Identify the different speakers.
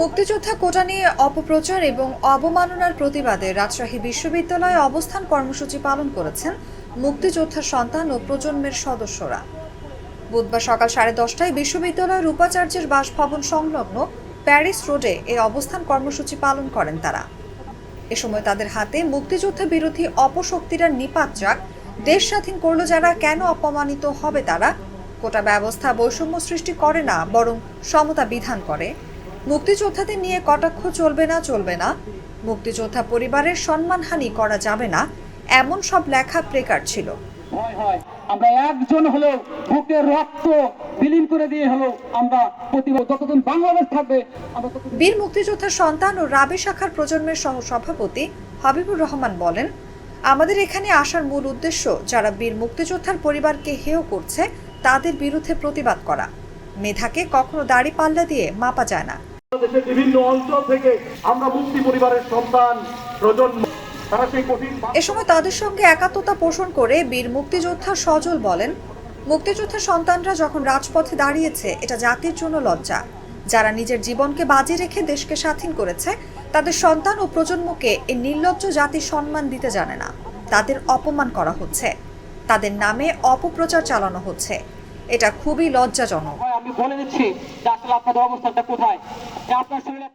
Speaker 1: মুক্তিযোদ্ধা কোটা নিয়ে অপপ্রচার এবং অবমাননার প্রতিবাদে রাজশাহী বিশ্ববিদ্যালয়ে অবস্থান কর্মসূচি পালন করেছেন মুক্তিযোদ্ধার সন্তান ও প্রজন্মের সদস্যরা। বুধবার সকাল সাড়ে দশটায় বিশ্ববিদ্যালয়ের উপাচার্যের বাসভবন সংলগ্ন প্যারিস রোডে এই অবস্থান কর্মসূচি পালন করেন তারা। এ সময় তাদের হাতে মুক্তিযুদ্ধ বিরোধী অপশক্তিরা নিপাত যাক দেশ স্বাধীন করল যারা, কেন অপমানিত হবে তারা কোটা ব্যবস্থা বৈষম্য সৃষ্টি করে না বরং সমতা বিধান করে। মুক্তিযোদ্ধাদের নিয়ে কটাক্ষ চলবে না চলবে না। মুক্তিযোদ্ধা পরিবারের সম্মানহানি করা যাবে না এমন সব লেখা প্রেকার ছিল।
Speaker 2: আমরা একজন হলেও বুকের রক্ত বিলীন করে দিয়ে হলেও আমরা যতদিন বাংলাদেশ থাকবে
Speaker 1: বীর মুক্তিযোদ্ধার সন্তান ও রাবি শাখার প্রজন্মের সহ সভাপতি হাবিবুর রহমান বলেন আমাদের এখানে আসার মূল উদ্দেশ্য যারা বীর মুক্তিযোদ্ধার পরিবারকে হেয় করছে তাদের বিরুদ্ধে প্রতিবাদ করা। মেধাকে কখনো দাড়ি পাল্লা দিয়ে মাপা যায় না।
Speaker 3: দেশের বিভিন্ন অঞ্চল থেকে আমরা মুক্তি পরিবারের সন্তান প্রজন্ম
Speaker 1: এ সময় তাদের সঙ্গে একাত্মতা পোষণ করে বীর মুক্তিযোদ্ধা সজল বলেন মুক্তিযোদ্ধার সন্তানরা যখন রাজপথে দাঁড়িয়েছে এটা জাতির জন্য লজ্জা। যারা নিজের জীবনকে বাজি রেখে দেশকে স্বাধীন করেছে তাদের সন্তান ও প্রজন্মকে এই নির্লজ্জ জাতির সম্মান দিতে জানে না। তাদের অপমান করা হচ্ছে। তাদের নামে অপপ্রচার চালানো হচ্ছে। এটা খুবই লজ্জাজনক।
Speaker 2: আমি বলে দিচ্ছি যে আসলে আপনাদের অবস্থানটা কোথায়? আপনার শরীরে